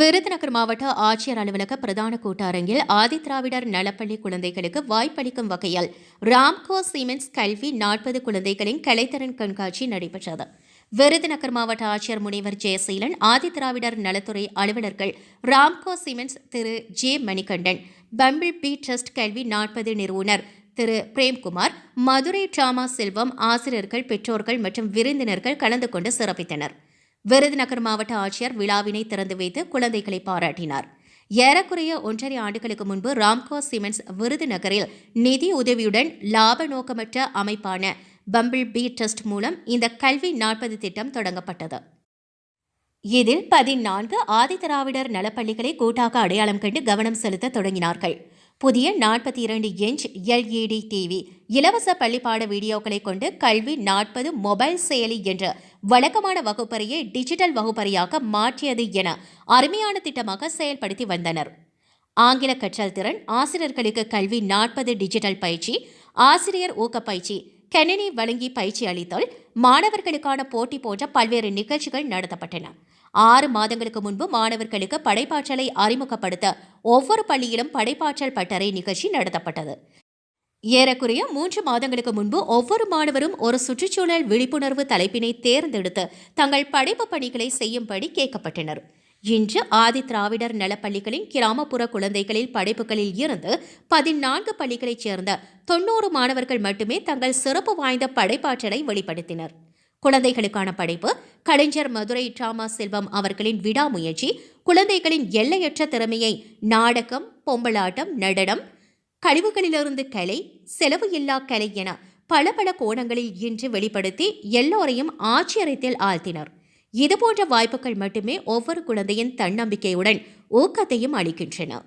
விருதுநகர் மாவட்ட ஆட்சியர் அலுவலக பிரதான கூட்டரங்கில் ஆதிதிராவிடர் நலப்பள்ளி குழந்தைகளுக்கு வாய்ப்பளிக்கும் வகையில் ராம்கோ சிமெண்ட்ஸ் கல்வி நாற்பது குழந்தைகளின் கலைத்திறன் கண்காட்சி நடைபெற்றது. விருதுநகர் மாவட்ட ஆட்சியர் முனைவர் ஜெயசீலன் ஆதிதிராவிடர் நலத்துறை அலுவலர்கள் Ramco cements Thiru. J. Manikandan bumble bee trust கல்வி நாற்பது நிறுவனர் திரு. பிரேம்குமார் மதுரை டிராமா செல்வம் ஆசிரியர்கள் பெற்றோர்கள் மற்றும் விருந்தினர்கள் கலந்து கொண்டு சிறப்பித்தனர். விருதுநகர் மாவட்ட ஆட்சியர் விழாவினை திறந்து வைத்து குழந்தைகளை பாராட்டினார். ஏறக்குறைய ஒன்றரை ஆண்டுகளுக்கு முன்பு ராம்கோ சிமெண்ட்ஸ் விருதுநகரில் நிதி உதவியுடன் லாப நோக்கமற்ற அமைப்பான பம்பிள் பி ட்ரஸ்ட் மூலம் இந்த கல்வி நாற்பது திட்டம் தொடங்கப்பட்டது. இதில் பதினான்கு ஆதிதிராவிடர் நலப்பள்ளிகளை கூட்டாக அடையாளம் கண்டு கவனம் செலுத்த தொடங்கினார்கள். புதிய நாற்பத்தி இரண்டு இன்ச் எல்இடி டிவி. இலவச பள்ளிப்பாட வீடியோக்களை கொண்டு கல்வி நாற்பது மொபைல் செயலி என்ற வழக்கமான வகுப்பறையை டிஜிட்டல் வகுப்பறையாக மாற்றியது என அருமையான திட்டமாக செயல்படுத்தி வந்தனர். ஆங்கில கற்றல் திறன் ஆசிரியர்களுக்கு கல்வி நாற்பது டிஜிட்டல் பயிற்சி ஆசிரியர் ஊக்கப்பயிற்சி கணினி வழங்கி பயிற்சி அளித்தல் மாணவர்களுக்கான போட்டி போன்ற பல்வேறு நிகழ்ச்சிகள் நடத்தப்பட்டன. ஆறு மாதங்களுக்கு முன்பு மாணவர்களுக்கு படைப்பாற்றலை அறிமுகப்படுத்த ஒவ்வொரு பள்ளியிலும் படைப்பாற்றல் பட்டறை நிகழ்ச்சி நடத்தப்பட்டது. ஏறக்குறைய மூன்று மாதங்களுக்கு முன்பு ஒவ்வொரு மாணவரும் ஒரு சுற்றுச்சூழல் விழிப்புணர்வு தலைப்பினை தேர்ந்தெடுத்து தங்கள் படைப்பு பணிகளை செய்யும்படி கேட்கப்பட்டனர். இன்று ஆதி திராவிடர் நலப்பள்ளிகளின் கிராமப்புற குழந்தைகளில் படைப்புகளில் இருந்து பதினான்கு பள்ளிகளைச் சேர்ந்த தொன்னூறு மாணவர்கள் மட்டுமே தங்கள் சிறப்பு வாய்ந்த படைப்பாற்றலை வெளிப்படுத்தினர். குழந்தைகளுக்கான படைப்பு கலைஞர் மதுரை டிராமா செல்வம் அவர்களின் விடாமுயற்சி குழந்தைகளின் எல்லையற்ற திறமையை நாடகம் பொம்பளாட்டம் நடனம் கழிவுகளிலிருந்து கலை செலவு இல்லா கலை என பல பல கோணங்களில் இன்று வெளிப்படுத்தி எல்லோரையும் ஆச்சரியத்தில் ஆழ்த்தினர். இதுபோன்ற வாய்ப்புகள் மட்டுமே ஒவ்வொரு குழந்தையின் தன்னம்பிக்கையுடன் ஊக்கத்தையும் அளிக்கின்றன.